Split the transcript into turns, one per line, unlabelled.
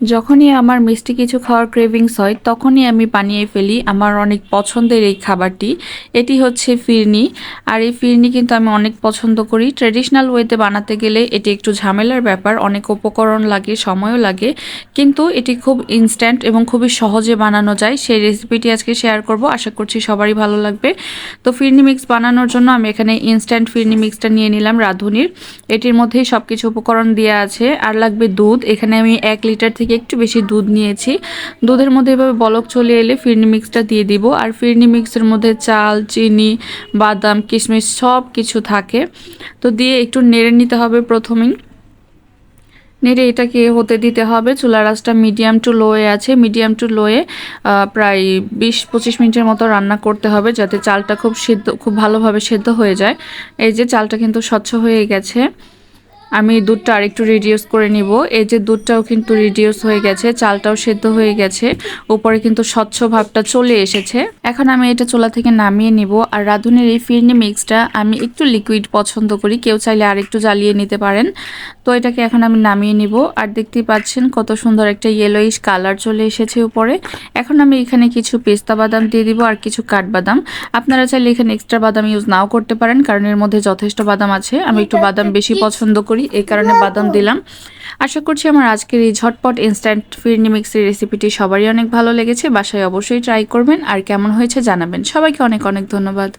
যখনই আমার মিষ্টি কিছু খাওয়ার ক্রেভিংস হয়, তখনই আমি বানিয়ে ফেলি আমার অনেক পছন্দের এই খাবারটি। এটি হচ্ছে ফিরনি। আর এই ফিরনি কিন্তু আমি অনেক পছন্দ করি। ট্রেডিশনাল ওয়েতে বানাতে গেলে এটি একটু ঝামেলার ব্যাপার, অনেক উপকরণ লাগে, সময়ও লাগে। কিন্তু এটি খুব ইনস্ট্যান্ট এবং খুবই সহজে বানানো যায়। সেই রেসিপিটি আজকে শেয়ার করব। আশা করছি সবারই ভালো লাগবে। তো ফিরনি মিক্স বানানোর জন্য আমি এখানে ইনস্ট্যান্ট ফিরনি মিক্সটা নিয়ে নিলাম রাঁধুনির। এটির মধ্যেই সব কিছু উপকরণ দেওয়া আছে। আর লাগবে দুধ। এখানে আমি এক লিটার থেকে একটু বেশি দুধ নিয়েছি। দুধের মধ্যে এভাবে বলক চলে এলে ফিরনি মিক্সটা দিয়ে দিব। আর ফিরনি মিক্সের মধ্যে চাল, চিনি, বাদাম, কিশমিশ সব কিছু থাকে। তো দিয়ে একটু নেড়ে নিতে হবে প্রথমেই। নেড়ে এটাকে হতে দিতে হবে। চুলা রাসটা মিডিয়াম টু লোয়ে আছে। মিডিয়াম টু লোয়ে প্রায় বিশ পঁচিশ মিনিটের মতো রান্না করতে হবে যাতে চালটা খুব সিদ্ধ, খুব ভালোভাবে সেদ্ধ হয়ে যায়। এই যে চালটা কিন্তু স্বচ্ছ হয়ে গেছে। আমি দুধটা আরেকটু রিডিউস করে নিব। এই যে দুধটাও কিন্তু রিডিউস হয়ে গেছে, চালটাও সেদ্ধ হয়ে গেছে, উপরে কিন্তু স্বচ্ছ ভাবটা চলে এসেছে। এখন আমি এটা চোলা থেকে নামিয়ে নিব। আর রাঁধুনের এই ফিরনি মিক্সটা আমি একটু লিকুইড পছন্দ করি, কেউ চাইলে আরেকটু জ্বালিয়ে নিতে পারেন। তো এটাকে এখন আমি নামিয়ে নিব। আর দেখতেই পাচ্ছেন কত সুন্দর একটা ইয়েলোইশ কালার চলে এসেছে উপরে। এখন আমি এখানে কিছু পেস্তা বাদাম দিয়ে দিব আর কিছু কাঠবাদাম। আপনারা চাইলে এখানে এক্সট্রা বাদাম ইউজ নাও করতে পারেন, কারণ এর মধ্যে যথেষ্ট বাদাম আছে। আমি একটু বাদাম বেশি পছন্দ করি। করি এই কারণে বাদাম দিলাম। আশা করছি আমার আজকের এই ঝটপট ইনস্ট্যান্ট ফিরনি মিক্সের রেসিপিটি সবারই অনেক ভালো লেগেছে। বাসায় অবশ্যই ট্রাই করবেন। আর কেমন হয়েছে জানাবেন। সবাইকে অনেক অনেক ধন্যবাদ।